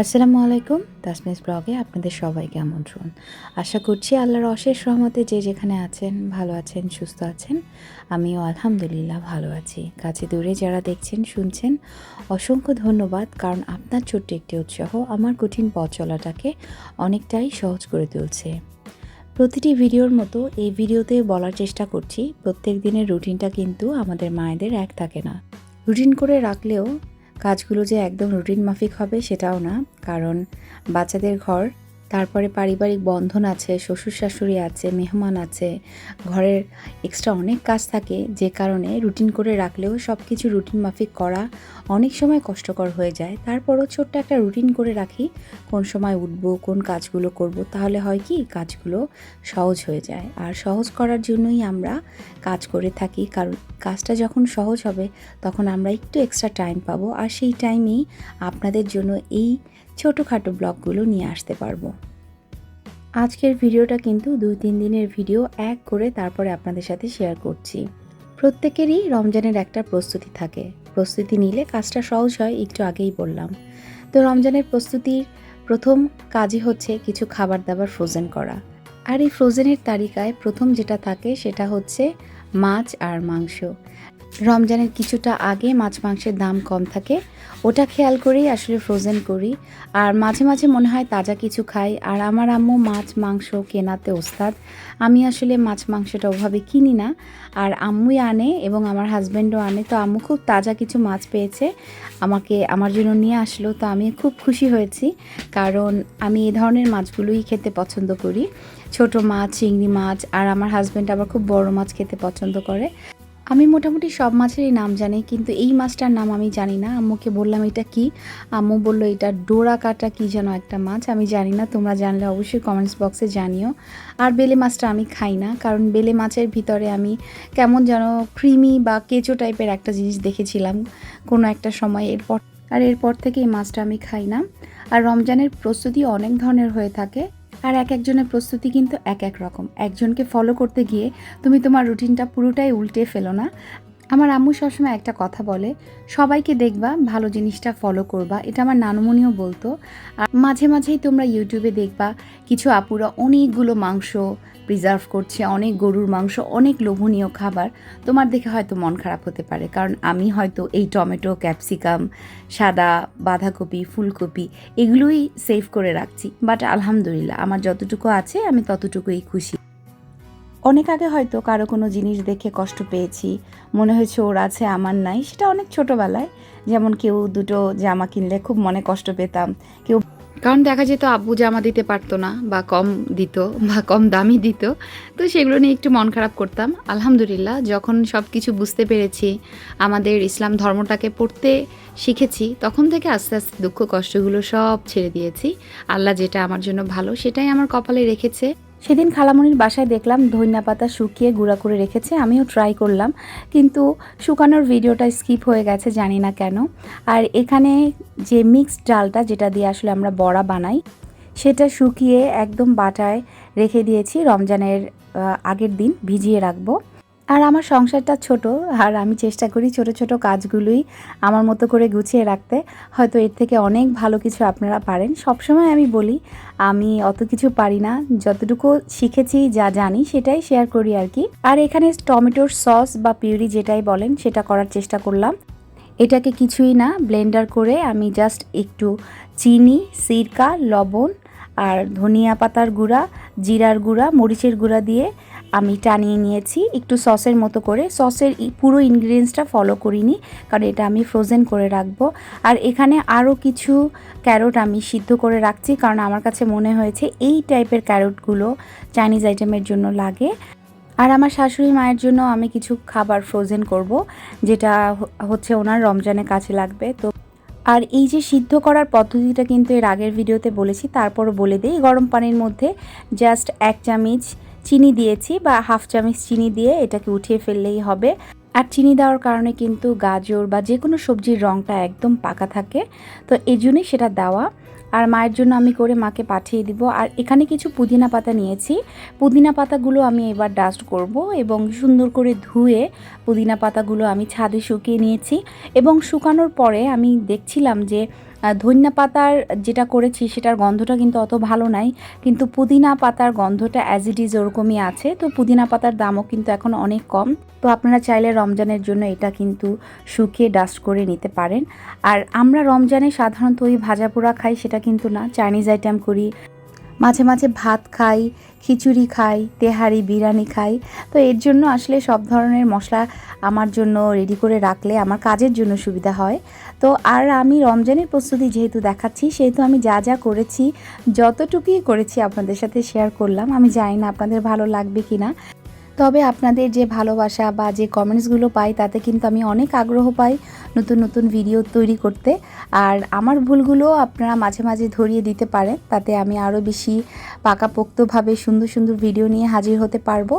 আসসালামু আলাইকুম তাসমিস ব্লগে আপনাদের সবাইকে আমন্ত্রণ। আশা করছি আল্লাহর অশেষ রহমতে যে যেখানে আছেন, ভালো আছেন, সুস্থ আছেন, আমিও আলহামদুলিল্লাহ ভালো আছি। কাছে দূরে যারা দেখছেন, শুনছেন, অসংখ্য ধন্যবাদ, কারণ আপনার ছোট্ট একটি উৎসাহ আমার কঠিন পথ চলাটাকে অনেকটাই সহজ করে তুলছে। প্রতিটি ভিডিওর মতো এই ভিডিওতে বলার চেষ্টা করছি, প্রত্যেক দিনের রুটিনটা কিন্তু আমাদের মায়েদের এক থাকে না। রুটিন করে রাখলেও কাজগুলো যে একদম রুটিন মাফিক হবে সেটাও না। কারণ বাচ্চাদের ঘর তারপরে পারিবারিক বন্ধন আছে শ্বশুর শাশুড়ি আছে, মেহমান আছে, ঘরের এক্সট্রা অনেক কাজ থাকে, যে কারণে রুটিন করে রাখলেও সব কিছু রুটিন মাফিক করা অনেক সময় কষ্টকর হয়ে যায়। তারপরও ছোট্ট একটা রুটিন করে রাখি, কোন সময় উঠবো, কোন কাজগুলো করব, তাহলে হয় কি কাজগুলো সহজ হয়ে যায়। আর সহজ করার জন্যই আমরা কাজ করে থাকি, কারণ কাজটা যখন সহজ হবে তখন আমরা একটু এক্সট্রা টাইম পাবো। আর সেই টাইমেই আপনাদের জন্য এই ছোটোখাটো ব্লগগুলো নিয়ে আসতে পারব। আজকের ভিডিওটা কিন্তু দুই তিন দিনের ভিডিও এক করে তারপরে আপনাদের সাথে শেয়ার করছি। প্রত্যেকেরই রমজানের একটা প্রস্তুতি থাকে। প্রস্তুতি নিলে কাজটা সহজ হয়, একটু আগেই বললাম। তো রমজানের প্রস্তুতির প্রথম কাজই হচ্ছে কিছু খাবার দাবার ফ্রোজেন করা। আর এই ফ্রোজেনের তালিকায় প্রথম যেটা থাকে সেটা হচ্ছে মাছ আর মাংস। রমজানের কিছুটা আগে মাছ মাংসের দাম কম থাকে। ওটা খেয়াল করেই আসলে ফ্রোজেন করি। আর মাঝে মাঝে মনে হয় তাজা কিছু খাই। আর আমার আম্মু মাছ, মাংস কেনাতে ওস্তাদ। আমি আসলে মাছ মাংসটা ওভাবে কিনি না। আর আম্মুই আনে এবং আমার হাজব্যান্ডও আনে। তো আম্মু খুব তাজা কিছু মাছ পেয়েছে। আমাকে, আমার জন্য নিয়ে আসলো। তো আমি খুব খুশি হয়েছি। কারণ আমি এই ধরনের মাছগুলোই খেতে পছন্দ করি। ছোট মাছ, চিংড়ি মাছ, আর আমার হাজব্যান্ড আবার খুব বড় মাছ খেতে পছন্দ করে। আমি মোটামুটি সব মাছেরই নাম জানি, কিন্তু এই মাছটার নাম আমি জানি না। আম্মুকে বললাম, এটা কি? আম্মু বলল, এটা ডোরা কাটা কি যেন একটা মাছ, আমি জানি না, তোমরা জানলে অবশ্যই কমেন্টস বক্সে জানিও। আর বেলে মাছটা আমি খাই না, কারণ বেলে মাছের ভিতরে আমি কেমন যেন ক্রিমি বা কেঁচো টাইপের একটা জিনিস দেখেছিলাম কোনো একটা সময়। এরপর, আর এরপর থেকে এই মাছটা আমি খাই না। আর রমজানের প্রস্তুতি অনেক ধরনের হয়ে থাকে। আর এক একজনের প্রস্তুতি কিন্তু এক এক রকম। একজনকে ফলো করতে গিয়ে তুমি তোমার রুটিনটা পুরোটাই উল্টে ফেলো না। আমার আম্মু সবসময় একটা কথা বলে, সবাইকে দেখবা, ভালো জিনিসটা ফলো করবা। এটা আমার নানুমণিও বলতো। আর মাঝে মাঝেই তোমরা ইউটিউবে দেখবা, কিছু আপুরা অনেকগুলো মাংস প্রিজার্ভ করছে, অনেক গরুর মাংস, অনেক লোভনীয় খাবার। তোমার দেখে হয়তো মন খারাপ হতে পারে, কারণ আমি হয়তো এই টমেটো, ক্যাপসিকাম, সাদা বাঁধাকপি, ফুলকপি এগুলোই সেভ করে রাখছি। বাট আলহামদুলিল্লাহ, আমার যতটুকু আছে, আমি ততটুকুই খুশি। অনেক আগে হয়তো কারও কোনো জিনিস দেখে কষ্ট পেয়েছি। মনে হয়েছে ওর আছে, আমার নাই। সেটা অনেক ছোটোবেলায়। যেমন কেউ দুটো জামা কিনলে খুব মনে কষ্ট পেতাম। কেউ কারণ দেখা যেত আব্বু জামা দিতে পারতো না, বা কম দিত, বা কম দামি দিত। তো সেগুলো নিয়ে একটু মন খারাপ করতাম। আলহামদুলিল্লাহ, যখন সব কিছু বুঝতে পেরেছি, আমাদের ইসলাম ধর্মটাকে পড়তে শিখেছি, তখন থেকে আস্তে আস্তে দুঃখ কষ্টগুলো সব ছেড়ে দিয়েছি। আল্লাহ যেটা আমার জন্য ভালো, সেটাই আমার কপালে রেখেছে। সেদিন খালামণির বাসায় দেখলাম ধনিয়া পাতা শুকিয়ে গুঁড়া করে রেখেছে, আমিও ট্রাই করলাম, কিন্তু শুকানোর ভিডিওটা স্কিপ হয়ে গেছে জানি না কেন। আর এখানে যে মিক্সড ডালটা যেটা দিয়ে আসলে আমরা বড়া বানাই, সেটা শুকিয়ে একদম বাটায় রেখে দিয়েছি, রমজানের আগের দিন ভিজিয়ে রাখব। আর আমার সংসারটা ছোট, আর আমি চেষ্টা করি ছোট ছোট কাজগুলোই আমার মতো করে গুছিয়ে রাখতে। হয়তো এর থেকে অনেক ভালো কিছু আপনারা পারেন। সবসময় আমি বলি, আমি অত কিছু পারি না। যতটুকু শিখেছি, যা জানি, সেটাই শেয়ার করি আর কি। আর এখানে টমেটোর সস বা পিউরি যেটাই বলেন, সেটা করার চেষ্টা করলাম। এটাকে কিছুই না, ব্লেন্ডার করে আমি জাস্ট একটু চিনি, সিরকা, লবণ আর ধনিয়া পাতার গুঁড়া, জিরার গুঁড়া, মরিচের গুঁড়া দিয়ে আমি টানিয়ে নিয়েছি, একটু সসের মতো করে। সসের পুরো ইনগ্রিডিয়েন্টসটা ফলো করিনি, কারণ এটা আমি ফ্রোজেন করে রাখব। আর এখানে আরও কিছু ক্যারোট আমি সিদ্ধ করে রাখছি, কারণ আমার কাছে মনে হয়েছে এই টাইপের ক্যারোটগুলো চাইনিজ আইটেমের জন্য লাগে। আর আমার শাশুড়ি মায়ের জন্য আমি কিছু খাবার ফ্রোজেন করব, যেটা হচ্ছে ওনার রমজানে কাছে লাগবে। তো আর এই যে সিদ্ধ করার পদ্ধতিটা কিন্তু এর আগের ভিডিওতে বলেছি তারপর বলে দিই, গরম পানির মধ্যে জাস্ট এক চামচ চিনি দিয়েছি বা হাফ চামচ চিনি দিয়ে এটাকে উঠিয়ে ফেললেই হবে। আর চিনি দেওয়ার কারণে কিন্তু গাজর বা যে কোনো সবজির রঙটা একদম পাকা থাকে। তো এই জন্যই সেটা দেওয়া। আর মায়ের জন্য আমি করে মাকে পাঠিয়ে দিব। আর এখানে কিছু পুদিনা পাতা নিয়েছি। পুদিনা পাতাগুলো আমি এবার ডাস্ট করব এবং সুন্দর করে ধুয়ে পুদিনা পাতাগুলো আমি ছাদে শুকিয়ে নিয়েছি। এবং শুকানোর পরে আমি দেখছিলাম যে ধনিয়া পাতার যেটা করেছি সেটার গন্ধটা কিন্তু অত ভালো নাই, কিন্তু পুদিনা পাতার গন্ধটা অ্যাজ ইট ইজ ওরকমই আছে, তো পুদিনা পাতার দামও কিন্তু এখন অনেক কম, তো আপনারা চাইলে রমজানের জন্য এটা কিন্তু শুকিয়ে ডাস্ট করে নিতে পারেন। আর আমরা রমজানে সাধারণত ওই ভাজা পোড়া খাই, সেটা কিন্তু না চাইনিজ আইটেম করি মাঝে মাঝে ভাত খাই, খিচুড়ি খাই, তেহারি, বিরিয়ানি খাই। তো এর জন্য আসলে সব ধরনের মশলা আমার জন্য রেডি করে রাখলে আমার কাজের জন্য সুবিধা হয়। তো আর আমি রমজানের প্রস্তুতি যেহেতু দেখাচ্ছি, সেহেতু আমি যা যা করেছি, যতটুকুই করেছি আপনাদের সাথে শেয়ার করলাম, আমি জানি না আপনাদের ভালো লাগবে কি না তবে আপনাদের যে ভালোবাসা বা যে কমেন্টসগুলো পাই, তাতে কিন্তু আমি অনেক আগ্রহ পাই নতুন নতুন ভিডিও তৈরি করতে। আর আমার ভুলগুলো আপনারা মাঝে মাঝে ধরিয়ে দিতে পারেন, তাতে আমি আরও বেশি পাকাপোক্তভাবে সুন্দর সুন্দর ভিডিও নিয়ে হাজির হতে পারব।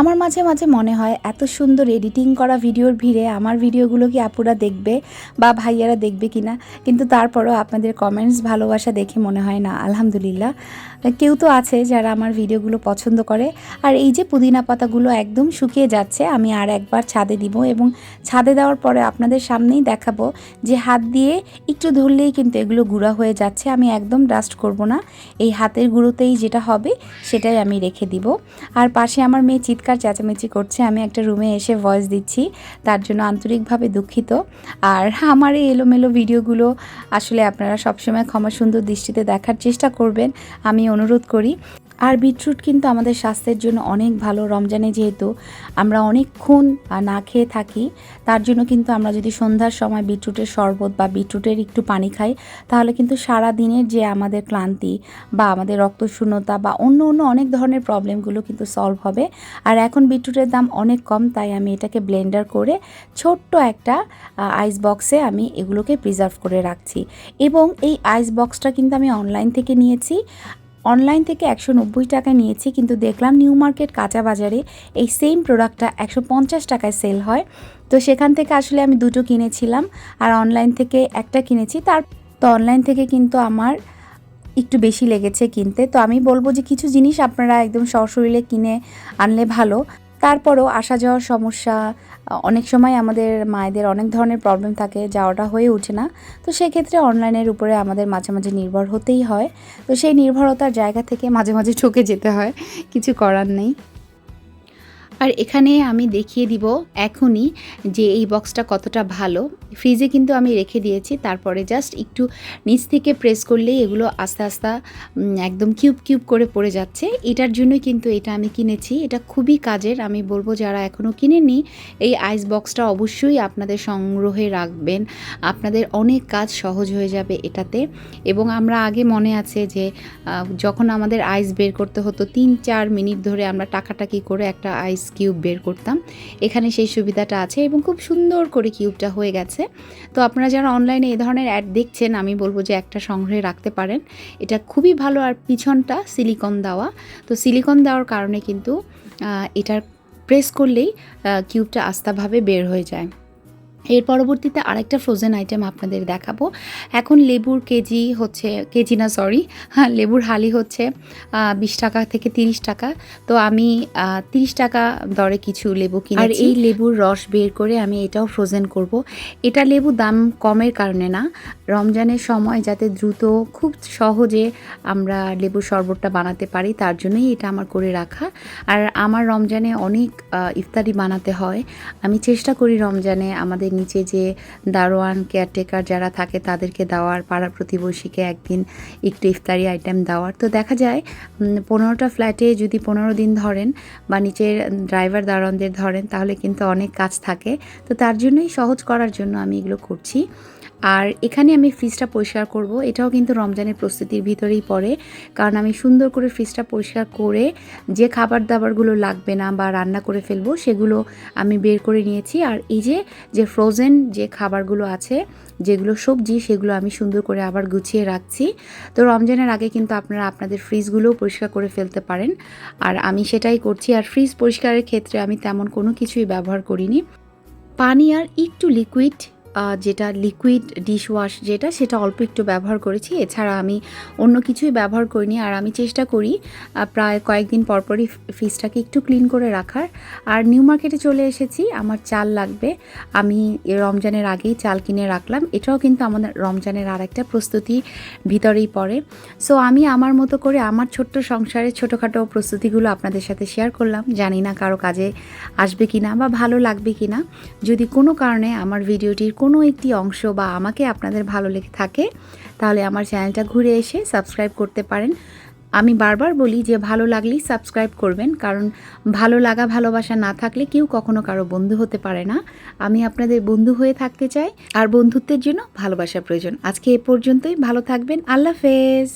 আমার মাঝে মাঝে মনে হয় এত সুন্দর এডিটিং করা ভিডিওর ভিড়ে আমার ভিডিওগুলো কি আপুরা দেখবে বা ভাইয়ারা দেখবে কি না কিন্তু তারপরও আপনাদের কমেন্টস ভালোবাসা দেখে মনে হয় না, আলহামদুলিল্লাহ। কেউ তো আছে যারা আমার ভিডিওগুলো পছন্দ করে। আর এই যে পুদিনা পাতাগুলো একদম শুকিয়ে যাচ্ছে, আমি আর একবার ছাদে দিব এবং ছাদে দেওয়ার পরে আপনাদের সামনেই দেখাবো যে হাত দিয়ে একটু ধরলেই কিন্তু এগুলো গুঁড়া হয়ে যাচ্ছে। আমি একদম ডাস্ট করব না। এই হাতের গুঁড়োতেই যেটা হবে সেটাই আমি রেখে দিব। আর পাশে আমার মেয়ে চিৎকার চেঁচামেচি করছে, আমি একটা রুমে এসে ভয়েস দিচ্ছি, তার জন্য আন্তরিকভাবে দুঃখিত। আর আমার এই এলোমেলো ভিডিওগুলো আসলে আপনারা সবসময় ক্ষমা সুন্দর দৃষ্টিতে দেখার চেষ্টা করবেন, আমি অনুরোধ করি। আর বিটরুট কিন্তু আমাদের স্বাস্থ্যের জন্য অনেক ভালো। রমজানে যেহেতু আমরা অনেকক্ষণ না খেয়ে থাকি, তার জন্য কিন্তু আমরা যদি সন্ধ্যার সময় বিটরুটের শরবত বা বিটরুটের একটু পানি খাই, তাহলে কিন্তু সারা দিনের যে আমাদের ক্লান্তি বা আমাদের রক্তশূন্যতা বা অন্য অন্য অনেক ধরনের প্রবলেমগুলো কিন্তু সলভ হবে। আর এখন বিটরুটের দাম অনেক কম, তাই আমি এটাকে ব্লেন্ডার করে ছোট্ট একটা আইস বক্সে আমি এগুলোকে প্রিজার্ভ করে রাখছি। এবং এই আইস বক্সটা কিন্তু আমি অনলাইন থেকে নিয়েছি। অনলাইন থেকে একশো নব্বই টাকায় নিয়েছি, কিন্তু দেখলাম নিউ মার্কেট কাঁচা বাজারে এই সেম প্রোডাক্টটা একশো পঞ্চাশ টাকায় সেল হয়। তো সেখান থেকে আসলে আমি দুটো কিনেছিলাম আর অনলাইন থেকে একটা কিনেছি। তার তো অনলাইন থেকে কিন্তু আমার একটু বেশি লেগেছে কিনতে। তো আমি বলব যে কিছু জিনিস আপনারা একদম সশরীরে কিনে আনলে ভালো। তারপরও আসা যাওয়ার সমস্যা, অনেক সময় আমাদের মায়েদের অনেক ধরনের প্রবলেম থাকে, যাওয়াটা হয়ে ওঠে না। তো সেক্ষেত্রে অনলাইনের উপরে আমাদের মাঝে মাঝে নির্ভর হতেই হয়। তো সেই নির্ভরতার জায়গা থেকে মাঝে মাঝে ঠকে যেতে হয়, কিছু করার নেই। আর এখানে আমি দেখিয়ে দিব এখনই যে এই বক্সটা কতটা ভালো। ফ্রিজে কিন্তু আমি রেখে দিয়েছি, তারপরে জাস্ট একটু নিচ থেকে প্রেস করলেই এগুলো আস্তে আস্তে একদম কিউব কিউব করে পড়ে যাচ্ছে। এটার জন্যই কিন্তু এটা আমি কিনেছি। এটা খুবই কাজের, আমি বলব যারা এখনও কিনেনি এই আইস বক্সটা অবশ্যই আপনাদের সংগ্রহে রাখবেন। আপনাদের অনেক কাজ সহজ হয়ে যাবে এটাতে। এবং আমরা আগে মনে আছে যে যখন আমাদের আইস বের করতে হতো, তিন চার মিনিট ধরে আমরা টাকাটাকি করে একটা আইস কিউব বের করতাম। এখানে সেই সুবিধাটা আছে এবং খুব সুন্দর করে কিউবটা হয়ে গেছে। তো আপনারা যারা অনলাইনে এই ধরনের অ্যাড দেখছেন, আমি বলব যে একটা সংগ্রহে রাখতে পারেন। এটা খুবই ভালো আর পিছনটা সিলিকন দেওয়া। তো সিলিকন দেওয়ার কারণে কিন্তু এটার প্রেস করলেই কিউবটা আস্তাভাবে বের হয়ে যায়। এর পরবর্তীতে আরেকটা ফ্রোজেন আইটেম আপনাদের দেখাবো। এখন লেবুর কেজি হচ্ছে, কেজি না সরি হ্যাঁ লেবুর হালি হচ্ছে বিশ টাকা থেকে তিরিশ টাকা। তো আমি তিরিশ টাকা দরে কিছু লেবু কিনে আর এই লেবুর রস বের করে আমি এটাও ফ্রোজেন করব। এটা লেবু দাম কমের কারণে না, রমজানের সময় যাতে দ্রুত, খুব সহজে আমরা লেবুর শরবতটা বানাতে পারি, তার জন্যই এটা আমার করে রাখা। আর আমার রমজানে অনেক ইফতারি বানাতে হয়। আমি চেষ্টা করি রমজানে আমাদের নিচে যে দারোয়ান কেয়ারটেকার যারা থাকে তাদেরকে দেওয়ার পাড়া প্রতিবেশীকে একদিন একটু ইফতারি আইটেম দেওয়ার। তো দেখা যায় পনেরোটা ফ্ল্যাটে যদি পনেরো দিন ধরেন বা নিচের ড্রাইভার দারোয়ানদের ধরেন তাহলে কিন্তু অনেক কাজ থাকে। তো তার জন্যই সহজ করার জন্য আমি এগুলো করছি। আর এখানে আমি ফ্রিজটা পরিষ্কার করব। এটাও কিন্তু রমজানের প্রস্তুতির ভিতরেই পড়ে। কারণ আমি সুন্দর করে ফ্রিজটা পরিষ্কার করে যে খাবার দাবারগুলো লাগবে না বা রান্না করে ফেলব, সেগুলো আমি বের করে নিয়েছি। আর এই যে যে ফ্রোজেন যে খাবারগুলো আছে, যেগুলো সবজি, সেগুলো আমি সুন্দর করে আবার গুছিয়ে রাখছি। তো রমজানের আগে কিন্তু আপনারা আপনাদের ফ্রিজগুলোও পরিষ্কার করে ফেলতে পারেন। আর আমি সেটাই করছি। আর ফ্রিজ পরিষ্কারের ক্ষেত্রে আমি তেমন কোনো কিছুই ব্যবহার করিনি। পানি আর একটু লিকুইড যেটা লিকুইড ডিশ ওয়াশ যেটা, সেটা অল্প একটু ব্যবহার করেছি। এছাড়া আমি অন্য কিছুই ব্যবহার করিনি। আর আমি চেষ্টা করি প্রায় কয়েকদিন পরপরই ফ্রিজটাকে একটু ক্লিন করে রাখার। আর নিউ মার্কেটে চলে এসেছি, আমার চাল লাগবে। আমি রমজানের আগেই চাল কিনে রাখলাম। এটাও কিন্তু আমাদের রমজানের আর একটা প্রস্তুতি ভিতরেই পড়ে। সো আমি আমার মতো করে আমার ছোট্ট সংসারের ছোটোখাটো প্রস্তুতিগুলো আপনাদের সাথে শেয়ার করলাম। জানি না কারও কাজে আসবে কি না বা ভালো লাগবে কি না যদি কোনো কারণে আমার ভিডিওটির কোনো একটি অংশ বা আমাকে আপনাদের ভালো লেগে থাকে, তাহলে আমার চ্যানেলটা ঘুরে এসে সাবস্ক্রাইব করতে পারেন। আমি বারবার বলি যে ভালো লাগলেই সাবস্ক্রাইব করবেন, কারণ ভালো লাগা ভালোবাসা না থাকলে কেউ কখনো কারও বন্ধু হতে পারে না। আমি আপনাদের বন্ধু হয়ে থাকতে চাই, আর বন্ধুত্বের জন্য ভালোবাসা প্রয়োজন। আজকে এ পর্যন্তই, ভালো থাকবেন, আল্লাহ হাফেজ।